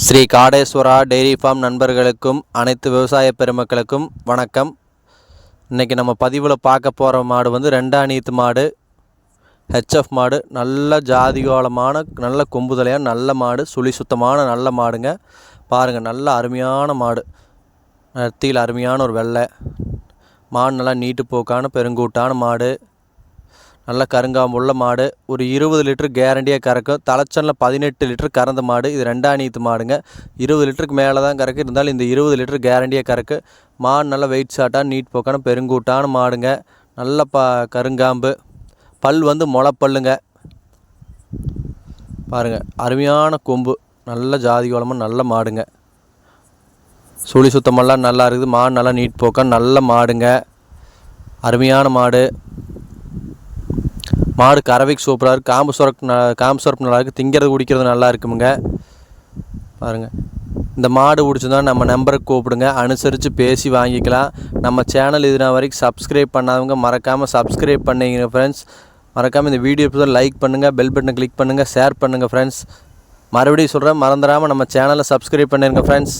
Sri Kadeswara dairy farm நண்பர்களுக்கும் அனைத்து விவசாய பெருமக்களுக்கும் வணக்கம். இன்றைக்கி நம்ம பதிவில் பார்க்க போகிற மாடு வந்து ரெண்டாணித்து மாடு ஹெச்எஃப் மாடு. நல்ல ஜாதிகோலமான நல்ல கொம்புதலையான நல்ல மாடு. சுழி சுத்தமான நல்ல மாடுங்க. பாருங்கள் நல்ல அருமையான மாடு. நெத்தியில் அருமையான ஒரு வெள்ளை. மாடு நல்லா நீட்டு போக்கான பெருங்கூட்டான மாடு. நல்ல கருங்காம்புள்ள மாடு. ஒரு இருபது லிட்டரு கேரண்டியாக கறக்கும். தலைச்சனில் பதினெட்டு லிட்டரு கறந்த மாடு. இது ரெண்டாணித்து மாடுங்க. இருபது லிட்டருக்கு மேலே தான் கறக்கு. இருந்தாலும் இந்த இருபது லிட்டரு கேரண்டியாக கறக்கு. மாடு நல்லா வெயிட் ஷாட்டாக நீட் போக்கான பெருங்கூட்டான மாடுங்க. நல்ல ப கருங்காம்பு. பல் வந்து முளைப்பல்லுங்க. பாருங்கள் அருமையான கொம்பு. நல்ல ஜாதி குளமும் நல்ல மாடுங்க. சுழி சுத்தமெல்லாம் நல்லா இருக்குது. மாடு நல்லா நீட் போக்க நல்ல மாடுங்க. அருமையான மாடு. மாடு கறவைக்கு சூப்பராக இருக்குது காம்பு சுரக்கு காம்பு சுரப்பு நல்லா இருக்குது திங்கிறது குடிக்கிறது நல்லா இருக்குமுங்க. பாருங்கள் இந்த மாடு பிடிச்சிருந்தா நம்ம நம்பருக்கு கூப்பிடுங்க. அனுசரித்து பேசி வாங்கிக்கலாம். நம்ம சேனல் இதுனா வரைக்கும் சப்ஸ்கிரைப் பண்ணாதவங்க மறக்காமல் சப்ஸ்கிரைப் பண்ணிங்க ஃப்ரெண்ட்ஸ் மறக்காமல் இந்த வீடியோ லைக் பண்ணுங்கள் பெல் பட்டனை கிளிக் பண்ணுங்கள் ஷேர் பண்ணுங்கள் ஃப்ரெண்ட்ஸ் மறுபடியும் சொல்கிறேன் மறந்துடாமல் நம்ம சேனலை சப்ஸ்கிரைப் பண்ணிடுங்க ஃப்ரெண்ட்ஸ்